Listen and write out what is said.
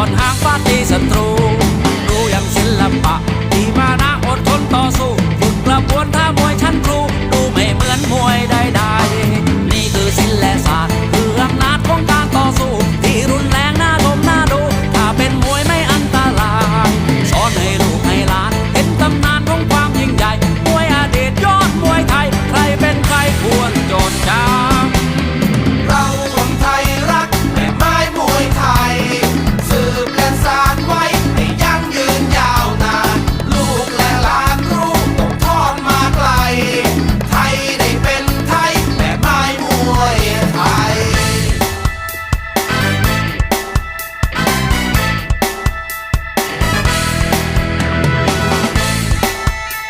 อนหางฟาดตีศัตรู รู้อย่างศิลปะ